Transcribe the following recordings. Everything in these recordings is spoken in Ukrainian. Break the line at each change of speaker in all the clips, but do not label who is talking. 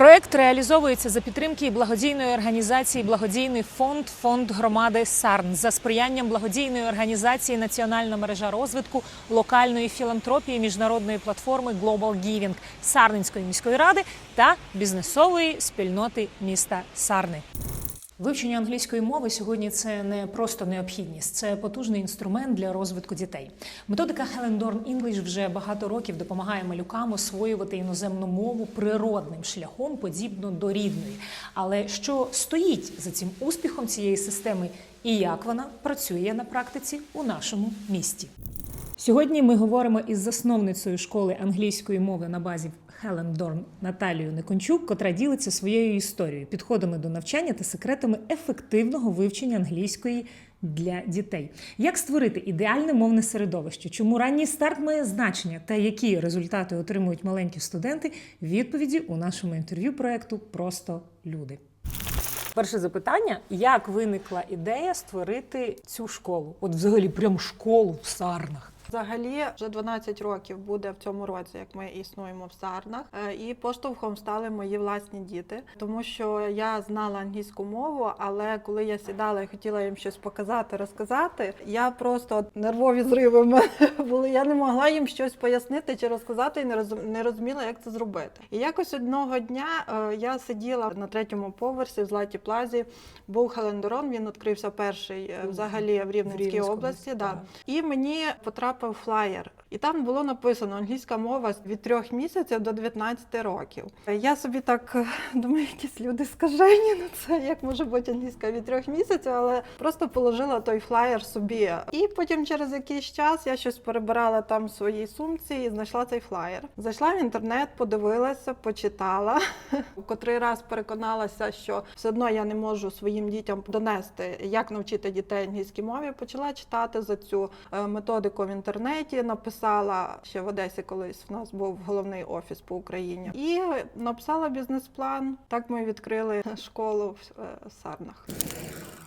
Проект реалізовується за підтримки благодійної організації Благодійний фонд Фонд громади Сарн за сприянням благодійної організації Національна мережа розвитку локальної філантропії міжнародної платформи Global Giving Сарненської міської ради та бізнесової спільноти міста Сарни. Вивчення англійської мови сьогодні це не просто необхідність, це потужний інструмент для розвитку дітей. Методика Helen Dorn English вже багато років допомагає малюкам освоювати іноземну мову природним шляхом, подібно до рідної. Але що стоїть за цим успіхом цієї системи і як вона працює на практиці у нашому місті? Сьогодні ми говоримо із засновницею школи англійської мови на базі Хелен Дорн Наталією Некончук, котра ділиться своєю історією, підходами до навчання та секретами ефективного вивчення англійської для дітей. Як створити ідеальне мовне середовище? Чому ранній старт має значення та які результати отримують маленькі студенти? Відповіді у нашому інтерв'ю проекту Просто люди. Перше запитання: як виникла ідея створити цю школу? От взагалі, прям школу в Сарнах.
Взагалі, вже 12 років буде в цьому році, як ми існуємо в Сарнах, Е, і поштовхом стали мої власні діти, тому що я знала англійську мову, але коли я сідала і хотіла їм щось показати, розказати, я просто нервові зриви в мене були. Я не могла їм щось пояснити чи розказати, і не розуміла, як це зробити. І якось одного дня е, я сиділа на третьому поверсі в Златій Плазі. Був Хелендорон, він відкрився перший е, взагалі в Рівненській
Рівненській
області.
області,
Да. І мені потрапив флаєр. І там було написано англійська мова від трьох місяців до 19 років. Я собі так думаю, якісь люди скажені на це, як може бути англійська від трьох місяців, але просто положила той флаєр собі. І потім через якийсь час я щось перебирала там в своїй сумці і знайшла цей флаєр. Зайшла в інтернет, подивилася, почитала. Котрий раз переконалася, що все одно я не можу своїм дітям донести, як навчити дітей англійській мові. Почала читати за цю е, методику в інтернеті. Написала ще в Одесі, колись в нас був головний офіс по Україні, і написала бізнес-план. Так ми відкрили школу в е, Сарнах.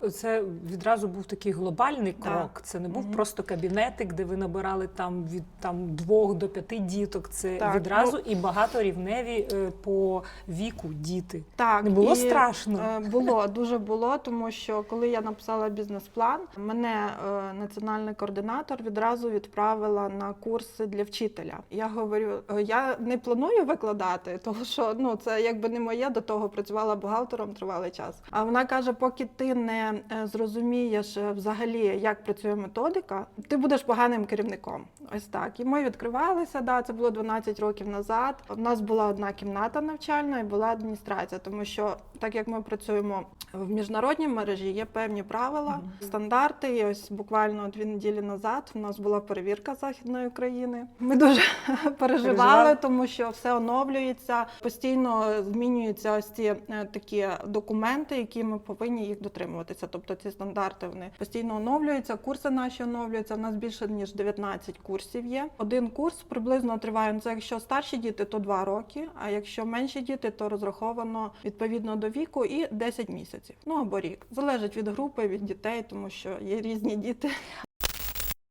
Це відразу був такий глобальний крок. Це не був
Мгм.
просто кабінетик, де ви набирали там від там двох до п'яти діток. Це
Так,
відразу і багаторівневі е, по віку діти.
Так
Не було
і,
страшно?
е, Було дуже було, тому що коли я написала бізнес-план, мене е, національний координатор відразу відправила на курси для вчителя. Я говорю, е, я не планую викладати, тому що ну це якби не моє до того працювала бухгалтером тривалий час. А вона каже: поки ти не е, зрозумієш е, взагалі, як працює методика, ти будеш поганим керівником. Ось так. І ми відкривалися. Да, це було 12 років назад. У нас була одна кімната навчальна і була адміністрація, тому що так як ми працюємо в міжнародній мережі, є певні правила, стандарти. І ось буквально дві неділі назад у нас була перевірка західної України. Ми дуже переживали, тому що все оновлюється, постійно змінюються ось ці е, такі документи, які ми повинні їх дотримуватися. Тобто ці стандарти вони постійно оновлюються. Курси наші оновлюються. У нас більше ніж 19 курсів є. Один курс приблизно триває. Ну, це якщо старші діти, то 2 роки. А якщо менші діти, то розраховано відповідно до віку і 10 місяців. Ну або рік. Залежить від групи, від дітей, тому що є різні діти.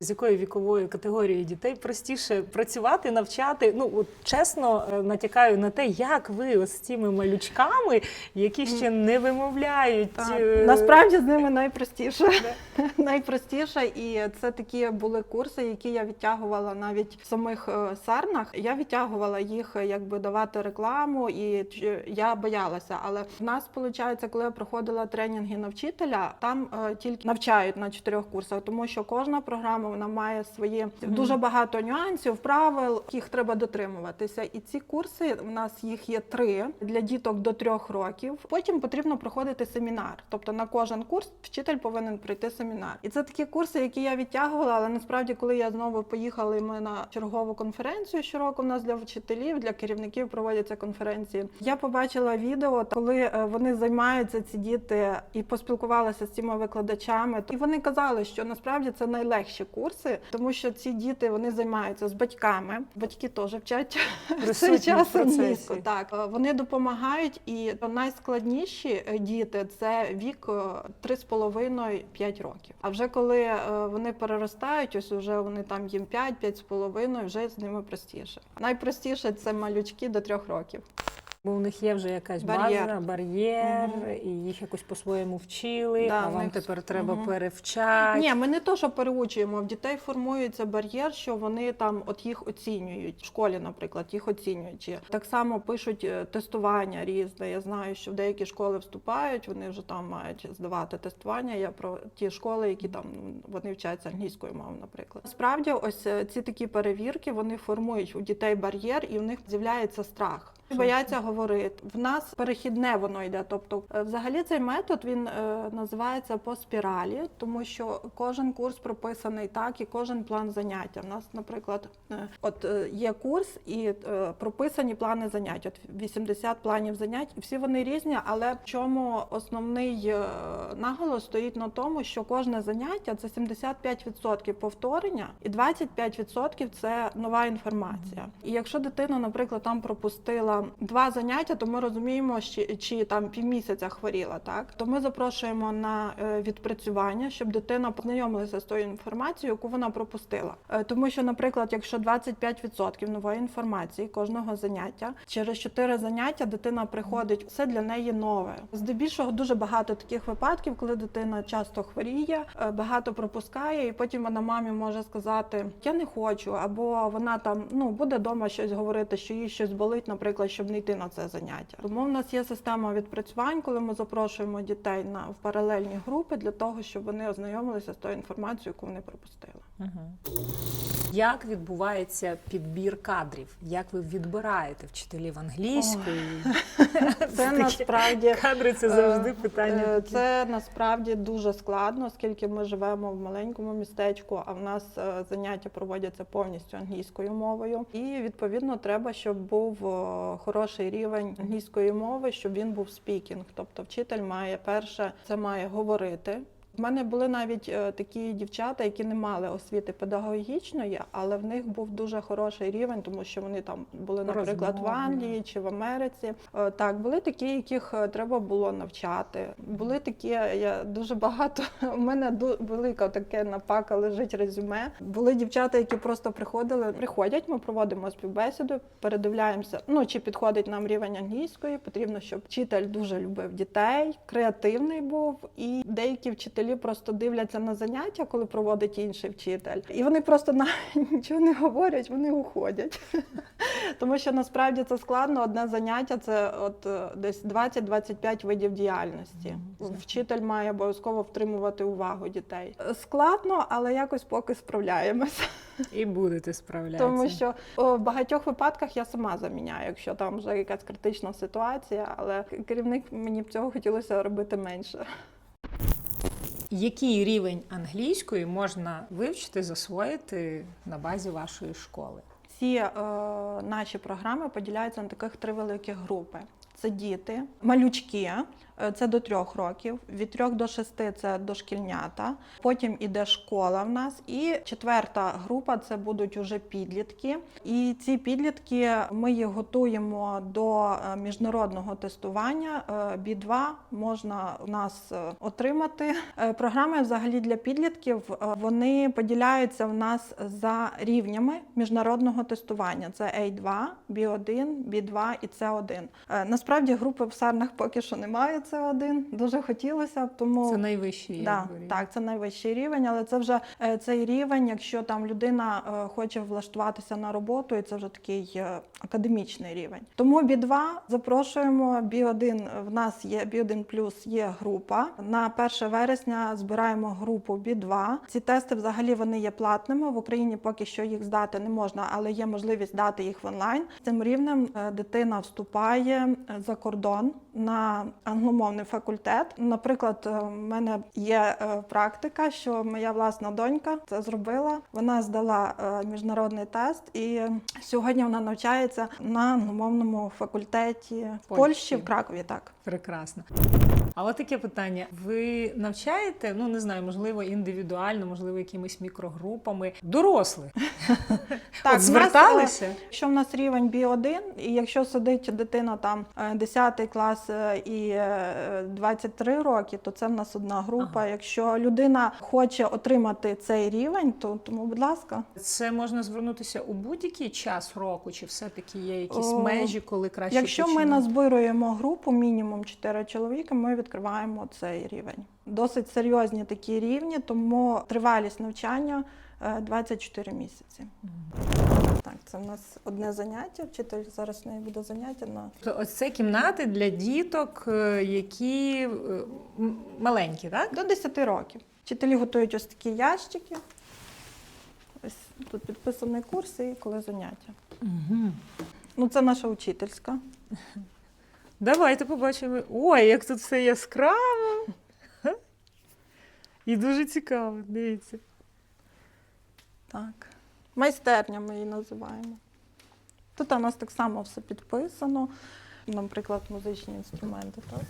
З якої вікової категорії дітей простіше працювати, навчати? Ну от чесно е, натякаю на те, як ви ось з цими малючками, які ще не вимовляють.
Так,
е,
Насправді з ними найпростіше. найпростіше, і це такі були курси, які я відтягувала навіть в самих е, сарнах. Я відтягувала їх, якби давати рекламу, і я боялася. Але в нас виходить, коли я проходила тренінги на вчителя, там тільки навчають на чотирьох курсах, тому що кожна програма вона має свої дуже багато нюансів, правил, яких треба дотримуватися. І ці курси в нас їх є три для діток до трьох років. Потім потрібно проходити семінар. Тобто на кожен курс вчитель повинен пройти семінар. І це такі курси, які я відтягувала. Але насправді, коли я знову поїхала, ми на чергову конференцію щороку у нас для вчителів, для керівників проводяться конференції. Я побачила відео, коли е, вони займаються ці діти і поспілкувалася з цими викладачами. І вони казали, що насправді це найлегші курси, тому що ці діти вони займаються з батьками. Батьки теж вчать в цей час англійську. Так Е, вони допомагають, і найскладніші е, діти це вік е, 3,5-5 років. А вже коли е, вони переростають, ось вже вони там їм 5-5,5, вже з ними простіше. Найпростіше це малючки до 3 років.
Бо у них є вже якась
Бар'єр.
база, бар'єр,
Мгм.
і їх якось по-своєму вчили,
Да,
а вам
них-
тепер треба
Мгм.
перевчати.
Ні, ми не то, що переучуємо. В дітей формується бар'єр, що вони там от їх оцінюють в школі, наприклад, їх оцінюють. Так само пишуть е, тестування різне. Я знаю, що в деякі школи вступають, вони вже там мають здавати тестування. Я про ті школи, які там ну, вони вчаться англійською мовою, наприклад. Справді, ось е, ці такі перевірки вони формують у дітей бар'єр, і в них з'являється страх. Бояться говорити. В нас перехідне воно йде. Тобто, е, взагалі цей метод він е, називається по спіралі, тому що кожен курс прописаний так, і кожен план заняття. У нас, наприклад, е, от е, є курс і е, прописані плани занять. От 80 планів занять, і всі вони різні. Але в чому основний е, наголос стоїть на тому, що кожне заняття це 75% повторення, і 25% це нова інформація. І якщо дитина, наприклад, там пропустила два заняття, то ми розуміємо, чи, чи там півмісяця хворіла, так то ми запрошуємо на е, відпрацювання, щоб дитина познайомилася з тою інформацією, яку вона пропустила. Е, Тому що, наприклад, якщо 25% нової інформації кожного заняття, через 4 заняття дитина приходить, все для неї нове. Здебільшого дуже багато таких випадків, коли дитина часто хворіє, е, багато пропускає, і потім вона мамі може сказати: Я не хочу, або вона там ну буде вдома щось говорити, що їй щось болить, наприклад, щоб не йти на це заняття. Тому в нас є система відпрацювань, коли ми запрошуємо дітей на в паралельні групи для того, щоб вони ознайомилися з тою інформацією, яку вони пропустили.
Мгм. Як відбувається підбір кадрів? Як ви відбираєте вчителів англійської?
Це насправді
кадри це завжди
Е,
питання.
е. Це насправді дуже складно, оскільки ми живемо в маленькому містечку, а в нас е, заняття проводяться повністю англійською мовою. І відповідно треба, щоб був хороший рівень англійської мови, щоб він був спікінг. Тобто вчитель має перше це має говорити. В мене були навіть е, такі дівчата, які не мали освіти педагогічної, але в них був дуже хороший рівень, тому що вони там були, наприклад, в Англії чи в Америці. Е, Так, були такі, яких е, треба було навчати. Були такі, я дуже багато. У мене велика таке напака лежить резюме. Були дівчата, які просто приходили. Приходять, ми проводимо співбесіду, передивляємося. Ну чи підходить нам рівень англійської. Потрібно, щоб вчитель дуже любив дітей, креативний був, і деякі вчителі просто дивляться на заняття, коли проводить інший вчитель, і вони просто на нічого не говорять, вони уходять. Тому що насправді це складно. Одне заняття це от е, десь 20-25 видів діяльності. Вчитель має обов'язково втримувати увагу дітей. Складно, але якось поки справляємося.
І будете справлятися.
Тому що о, в багатьох випадках я сама заміняю, якщо там вже якась критична ситуація, але керівник мені б цього хотілося робити менше.
Який рівень англійської можна вивчити, засвоїти на базі вашої школи?
Всі е, наші програми поділяються на таких три великі групи. Це діти, малючки, це до трьох років, від трьох до шести це дошкільнята. Потім іде школа в нас. І четверта група це будуть уже підлітки. І ці підлітки ми їх готуємо до е, міжнародного тестування. Е, B2 можна у нас е, отримати. Е, Програми взагалі для підлітків е, вони поділяються в нас за рівнями міжнародного тестування. Це A2, B1, B2 і C1. Е, Насправді групи в Сарнах поки що немає C1. Дуже хотілося тому
Це найвищий
Да,
рівень.
так, це найвищий рівень, але це вже е, цей рівень, якщо там людина е, хоче влаштуватися на роботу, і це вже такий е, академічний рівень. Тому B2 запрошуємо. B1 в нас є B1 плюс є група. На 1 вересня збираємо групу B2. Ці тести взагалі вони є платними. В Україні поки що їх здати не можна, але є можливість дати їх в онлайн. Цим рівнем дитина вступає за кордон на англомовний факультет. Наприклад, е, в мене є е, практика, що моя власна донька це зробила. Вона здала е, міжнародний тест, і сьогодні вона навчається на англомовному факультеті в
Польщі.
Польщі в Кракові. Так.
Прекрасно. Але таке питання: ви навчаєте? Ну не знаю, можливо, індивідуально, можливо, якимись мікрогрупами дорослих.
Так,
От
нас,
зверталися?
Якщо в нас рівень B1, і якщо сидить дитина там е, 10 клас е, і е, 23 роки, то це в нас одна група.
Ага.
Якщо людина хоче отримати цей рівень, то тому, будь ласка.
Це можна звернутися у будь-який час року, чи все-таки є якісь
О,
межі, коли краще
Якщо ми назбируємо групу, мінімум 4 чоловіка, ми відкриваємо цей рівень. Досить серйозні такі рівні, тому тривалість навчання е, 24 місяці. Так, це в нас одне заняття. Вчитель зараз в неї буде заняття на
То ось це кімнати для діток, е, які е, маленькі, так?
До 10 років. Вчителі готують ось такі ящики. Ось тут підписаний курс і коли заняття.
Угу.
Ну, це наша учительська.
Давайте побачимо. Ой, як тут все яскраво. І дуже цікаво, дивіться.
Так. Майстерня ми її називаємо. Тут у нас так само все підписано. Наприклад, музичні інструменти. Так?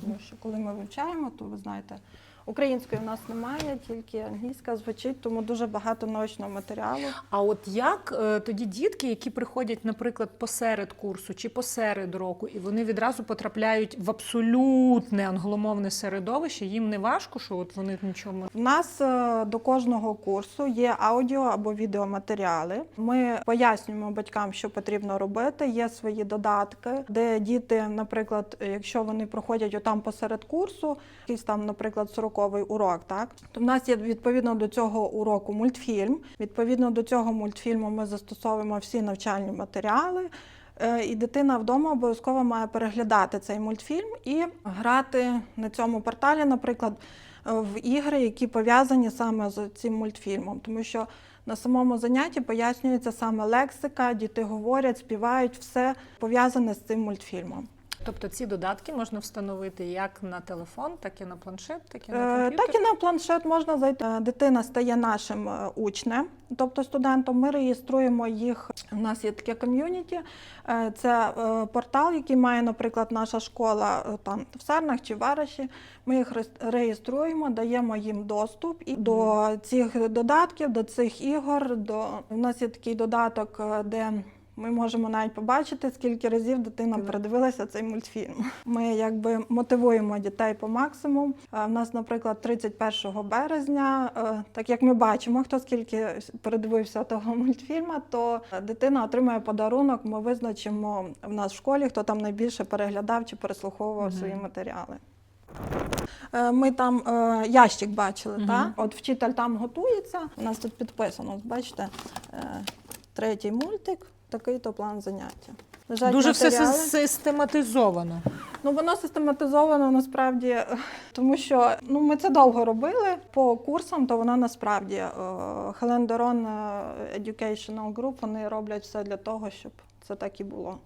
Тому що коли ми вивчаємо, то ви знаєте, української в нас немає, тільки англійська звучить, тому дуже багато научного матеріалу.
А от як е, тоді дітки, які приходять, наприклад, посеред курсу чи посеред року, і вони відразу потрапляють в абсолютне англомовне середовище, їм не важко, що от вони нічого.
У нас е, до кожного курсу є аудіо або відеоматеріали. Ми пояснюємо батькам, що потрібно робити. Є свої додатки, де діти, наприклад, якщо вони проходять отам посеред курсу, якийсь там, наприклад, 40-й урок, так то в нас є відповідно до цього уроку мультфільм. Відповідно до цього мультфільму ми застосовуємо всі навчальні матеріали. Е, І дитина вдома обов'язково має переглядати цей мультфільм і грати на цьому порталі, наприклад, в ігри, які пов'язані саме з цим мультфільмом, тому що на самому занятті пояснюється саме лексика, діти говорять, співають, все пов'язане з цим мультфільмом.
Тобто ці додатки можна встановити як на телефон, так і на планшет, так і на
Е,
комп'ютер.
Так і на планшет можна зайти. Е, Дитина стає нашим е, учнем, тобто студентом. Ми реєструємо їх. У нас є таке ком'юніті. Це портал, який має, наприклад, наша школа там в Сарнах чи Вараші. Ми їх реєструємо, даємо їм доступ і до цих додатків, до цих ігор. До у нас є такий додаток, де ми можемо навіть побачити, скільки разів дитина передивилася цей мультфільм. Ми якби мотивуємо дітей по максимуму. У нас, наприклад, 31 березня, е, так як ми бачимо, хто скільки передивився того мультфільму, то дитина отримає подарунок. Ми визначимо в нас в школі, хто там найбільше переглядав чи переслуховував
Мгм.
свої матеріали. Е, Ми там е, ящик бачили,
Мгм.
так? От вчитель там готується. У нас тут підписано, бачите, е, третій мультик, такий то план заняття. Лежать
Дуже
матеріали.
все систематизовано.
Ну воно систематизовано насправді, е, тому що ну ми це довго робили по курсам, то воно насправді е, Helen Doron е, Educational Group, вони роблять все для того, щоб це так і було.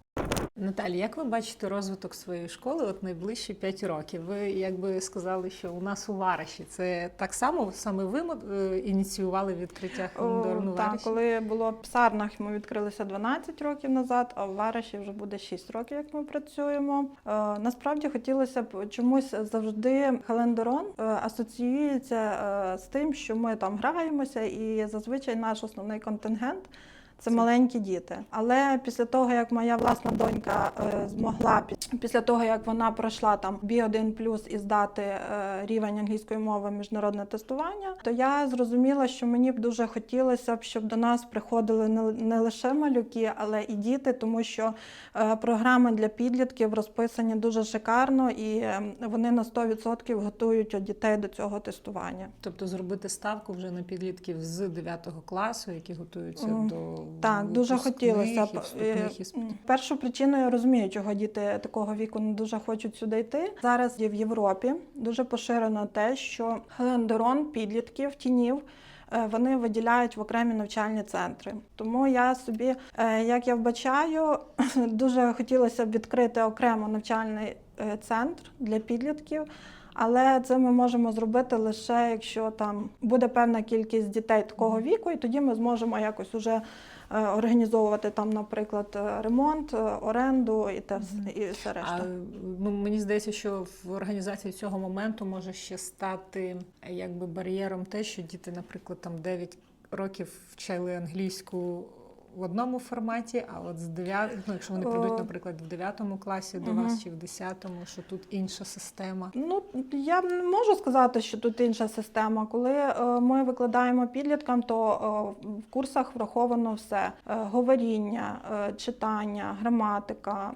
Наталі, як ви бачите розвиток своєї школи от найближчі 5 років? Ви якби сказали, що у нас у Вараші це так само саме ви е, ініціювали відкриття Хелендорну
Так, коли було в Сарнах, ми відкрилися 12 років назад, а в Вараші вже буде 6 років, як ми працюємо. Е, насправді хотілося б чомусь завжди асоціюється е, з тим, що ми там граємося, і зазвичай наш основний контингент. Це маленькі діти. Але після того, як моя власна донька е, змогла пі- після того, як вона пройшла там B1 плюс і здати е, рівень англійської мови міжнародне тестування, то я зрозуміла, що мені б дуже хотілося б, щоб до нас приходили не, не лише малюки, але і діти, тому що е, програми для підлітків розписані дуже шикарно, і е, вони на 100% готують дітей до цього тестування.
Тобто зробити ставку вже на підлітків з 9 класу, які готуються
Мгм.
до
Так, дуже хотілося б. Е. Першу причину я розумію, чого діти такого віку не дуже хочуть сюди йти. Зараз є в Європі дуже поширено те, що хелендерон підлітків, тінів. е, Вони виділяють в окремі навчальні центри. Тому я собі, е, як я вбачаю, дуже хотілося б відкрити окремо навчальний центр для підлітків. Але це ми можемо зробити лише якщо там буде певна кількість дітей такого віку, і тоді ми зможемо якось уже організовувати там, наприклад, е, ремонт, е, оренду і те і все решта.
А ну, мені здається, що в організації цього моменту може ще стати е, якби бар'єром те, що діти, наприклад, там 9 років вчили англійську. В одному форматі, а от з 9, ну, якщо вони прийдуть, наприклад, в 9 класі до
Мгм.
вас чи в 10, що тут інша система.
Ну, я не можу сказати, що тут інша система. Коли е, ми викладаємо підліткам, то е, в курсах враховано все: Е, говоріння, читання, граматика,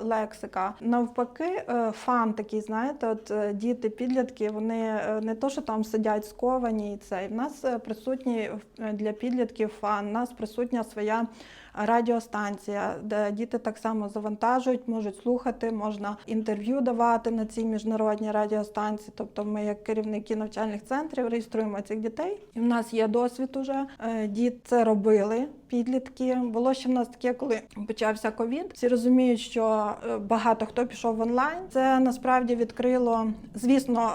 лексика. Навпаки, фан такий, знаєте, от діти, підлітки, вони не то, що там сидять сковані, і це. І в нас присутній е, для підлітків фан, у нас присутня своя радіостанція, де діти так само завантажують, можуть слухати, можна інтерв'ю давати на цій міжнародній радіостанції. Тобто, ми, як керівники навчальних центрів, реєструємо цих дітей. І в нас є досвід уже. Е, Діти це робили. Підлітки було ще в нас таке, коли почався ковід. Всі розуміють, що е, багато хто пішов онлайн. Це насправді відкрило, звісно,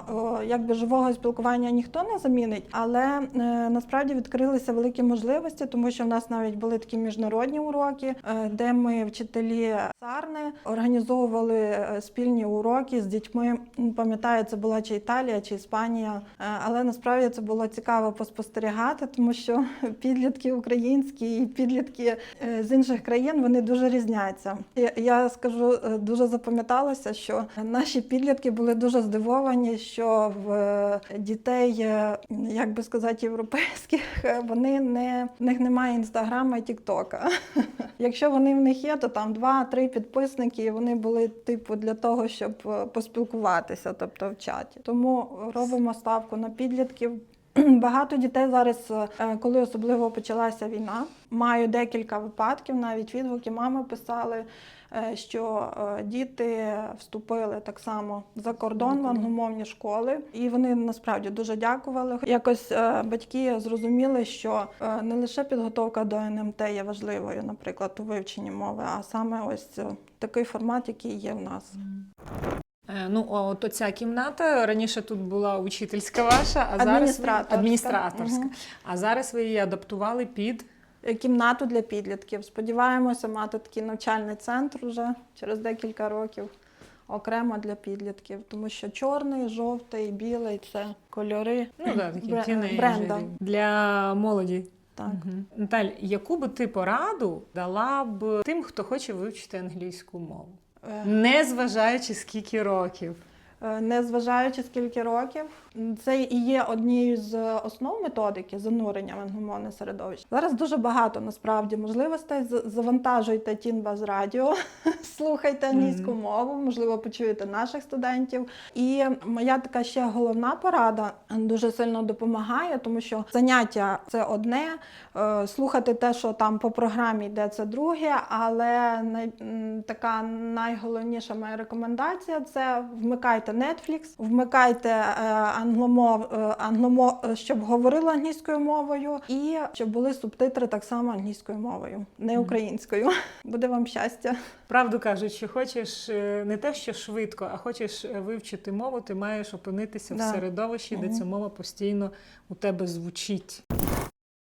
якби живого спілкування ніхто не замінить, але е, насправді відкрилися великі можливості, тому що в нас навіть були такі міжнародні уроки, е, де ми, вчителі Сарни, організовували е, спільні уроки з дітьми. Пам'ятаю, це була чи Італія, чи Іспанія. Е, Але насправді це було цікаво поспостерігати, тому що підлітки українські і підлітки е, з інших країн вони дуже різняться. Я, скажу, е, дуже запам'яталося, що наші підлітки були дуже здивовані, що в е, дітей, як би сказати, європейських вони не в них немає інстаграма і тіктока. Якщо вони в них є, то там два-три підписники, і вони були типу для того, щоб поспілкуватися, тобто в чаті. Тому робимо ставку на підлітків. Багато дітей зараз, е, коли особливо почалася війна, маю декілька випадків, навіть відгуки мами писали, е, що е, діти вступили так само за кордон в англомовні школи, і вони насправді дуже дякували. Якось батьки зрозуміли, що не лише підготовка до НМТ є важливою, наприклад, у вивченні мови, а саме ось такий формат, який є в нас.
Е, Ну, от оця кімната раніше тут була учительська ваша, а зараз ви-
Адміністраторська. Мгм.
А зараз ви її адаптували під
Е, Кімнату для підлітків. Сподіваємося мати такий навчальний центр вже через декілька років. Окремо для підлітків, тому що чорний, жовтий, білий це кольори
ну, да, такі
бре- бренда.
для молоді.
Так.
Мгм. Наталь, яку би ти пораду дала б тим, хто хоче вивчити англійську мову? Не зважаючи скільки років.
Е, Незважаючи скільки років, це і є однією з основ методики занурення в англомовне середовище. Зараз дуже багато насправді можливостей. З- Завантажуйте Тінбаз радіо, слухайте англійську мову, можливо, почуєте наших студентів. І моя така ще головна порада дуже сильно допомагає, тому що заняття це одне, е, слухати те, що там по програмі йде, це друге. Але така найголовніша моя рекомендація це вмикайте Netflix, вмикайте е, англомов, е, англомов, е, щоб говорили англійською мовою, і щоб були субтитри так само англійською мовою, не українською. Буде вам щастя.
Правду кажуть, що хочеш не те, що швидко, а хочеш вивчити мову, ти маєш опинитися в
Да.
середовищі, де ця мова постійно у тебе звучить.